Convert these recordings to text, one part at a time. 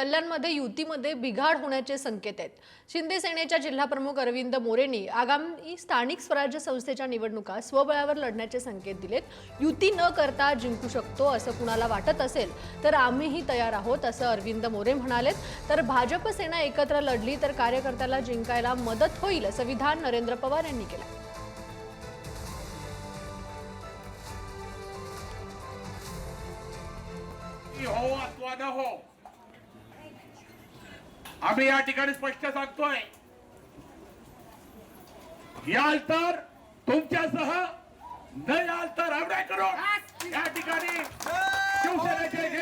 कल्याणमध्ये युतीमध्ये बिघाड होण्याचे संकेत आहेत. शिंदे सेनेच्या जिल्हाप्रमुख अरविंद मोरेंनी आगामी स्थानिक स्वराज्य संस्थेच्या निवडणुका स्वबळावर लढण्याचे संकेत दिलेत. युती न करता जिंकू शकतो असं कुणाला वाटत असेल तर आम्हीही तयार आहोत असं अरविंद मोरे म्हणालेत. तर भाजप सेना एकत्र लढली तर कार्यकर्त्याला जिंकायला मदत होईल असं विधान नरेंद्र पवार यांनी केलं हो अथवा न हो. आम्ही या ठिकाणी स्पष्ट सांगतोय. याल तर तुमच्यासह न याल तर आमदार करू या ठिकाणी शिवसेनेचे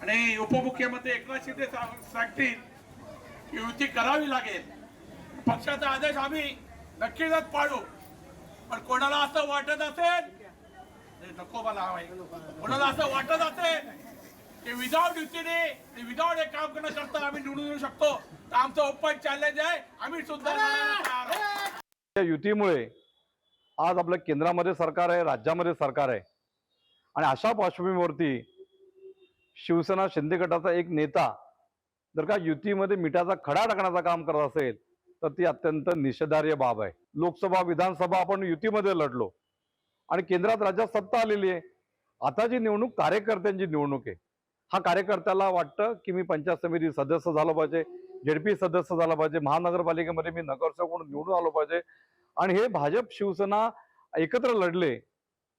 आणि उपमुख्यमंत्री एकनाथ शिंदे सांगतील की युती करावी लागेल. पक्षाचा आदेश आम्ही नक्कीच पाळू. पण कोणाला असं वाटत असेल नको मला कोणाला असं वाटत असेल विदाऊट युतीने विदाऊट एक काम करणं करता आम्ही निवडून येऊ शकतो. तर आमचं ओपन चॅलेंज आहे. आम्ही सुद्धा. या युतीमुळे आज आपलं केंद्रामध्ये सरकार आहे राज्यामध्ये सरकार आहे. आणि अशा पार्श्वभूमीवरती शिवसेना शिंदे गटाचा एक नेता जर का युतीमध्ये मिठाचा खडा टाकण्याचं काम करत असेल तर ती अत्यंत निषेधार्ह बाब आहे. लोकसभा विधानसभा आपण युतीमध्ये लढलो. आणि केंद्रात राज्यात सत्ता आलेली आहे. आता जी निवडणूक कार्यकर्त्यांची निवडणूक आहे हा कार्यकर्त्याला वाटतं की मी पंचायत समिती सदस्य झालो पाहिजे जेडपी सदस्य झाला पाहिजे महानगरपालिकेमध्ये मी नगरसेवक म्हणून निवडून आलो पाहिजे. आणि हे भाजप शिवसेना एकत्र लढले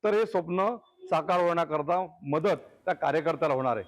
तर हे स्वप्न साकार होण्याकरता मदत त्या कार्यकर्त्याला होणार आहे.